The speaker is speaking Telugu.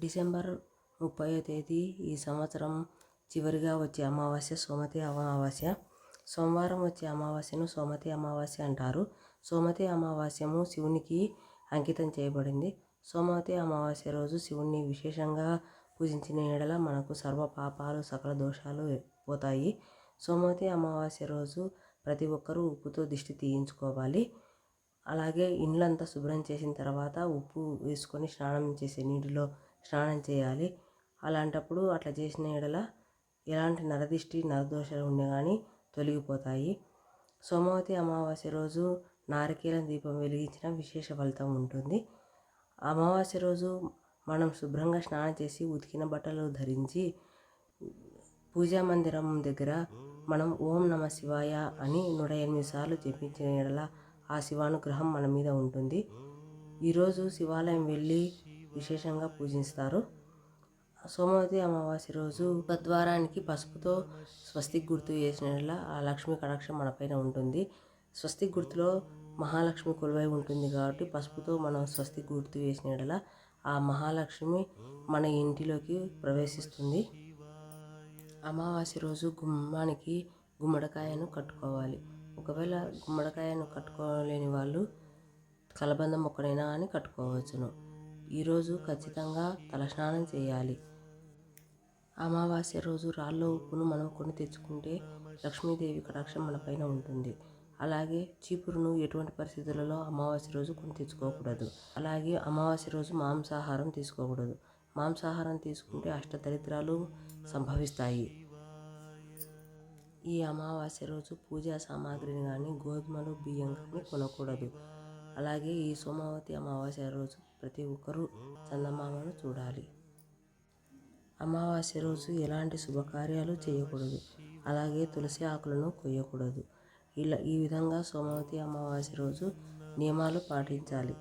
డిసెంబర్ ముప్పైవ తేదీ ఈ సంవత్సరం చివరిగా వచ్చే అమావాస్య సోమతి అమావాస్య. సోమవారం వచ్చే అమావాస్యను సోమతి అమావాస్య అంటారు. సోమతి అమావాస్యము శివునికి అంకితం చేయబడింది. సోమవతి అమావాస్య రోజు శివుణ్ణి విశేషంగా పూజించిన ఎడల మనకు సర్వ పాపాలు సకల దోషాలు పోతాయి. సోమవతి అమావాస్య రోజు ప్రతి ఒక్కరూ ఉప్పుతో దిష్టి తీయించుకోవాలి. అలాగే ఇండ్లంతా శుభ్రం చేసిన తర్వాత ఉప్పు వేసుకొని స్నానం చేసే నీటిలో స్నానం చేయాలి. అలాంటప్పుడు అట్లా చేసిన ఎడల ఎలాంటి నరదిష్టి నరదోషాలు ఉండే కానీ తొలగిపోతాయి. సోమవతి అమావాస్య రోజు నారికేలం దీపం వెలిగించిన విశేష ఫలితం ఉంటుంది. అమావాస్య రోజు మనం శుభ్రంగా స్నానం చేసి ఉతికిన బట్టలు ధరించి పూజా మందిరం దగ్గర మనం ఓం నమ శివాయ అని నూట ఎనిమిది సార్లు జపించిన ఎడల ఆ శివానుగ్రహం మన మీద ఉంటుంది. ఈరోజు శివాలయం వెళ్ళి విశేషంగా పూజిస్తారు. సోమవతి అమావాస్య రోజు గద్వారానికి పసుపుతో స్వస్తిక్ గుర్తు వేసిన ఆ లక్ష్మీ కటాక్షం మనపైన ఉంటుంది. స్వస్తిక్ గుర్తులో మహాలక్ష్మి కొలువై ఉంటుంది కాబట్టి పసుపుతో మనం స్వస్తిక్ గుర్తు వేసిన ఆ మహాలక్ష్మి మన ఇంటిలోకి ప్రవేశిస్తుంది. అమావాస్య రోజు గుమ్మానికి గుమ్మడికాయను కట్టుకోవాలి. ఒకవేళ గుమ్మడికాయను కట్టుకోలేని వాళ్ళు కలబంద మొక్కనైనా అని కట్టుకోవచ్చును. ఈరోజు ఖచ్చితంగా తలస్నానం చేయాలి. అమావాస్య రోజు రాళ్ళ ఉప్పును మనం కొని తెచ్చుకుంటే లక్ష్మీదేవి కటాక్షం మన పైన ఉంటుంది. అలాగే చీపురును ఎటువంటి పరిస్థితులలో అమావాస్య రోజు కొని తెచ్చుకోకూడదు. అలాగే అమావాస్య రోజు మాంసాహారం తీసుకోకూడదు. మాంసాహారం తీసుకుంటే అష్టదరిద్రాలు సంభవిస్తాయి. ఈ అమావాస్య రోజు పూజా సామాగ్రిని కానీ గోధుమలు బియ్యం కానీ కొనకూడదు. అలాగే ఈ సోమవతి అమావాస్య రోజు ప్రతి ఒక్కరూ చందమామను చూడాలి. అమావాస్య రోజు ఎలాంటి శుభకార్యాలు చేయకూడదు. అలాగే తులసి ఆకులను కొయ్యకూడదు. ఇలా ఈ విధంగా సోమవతి అమావాస్య రోజు నియమాలు పాటించాలి.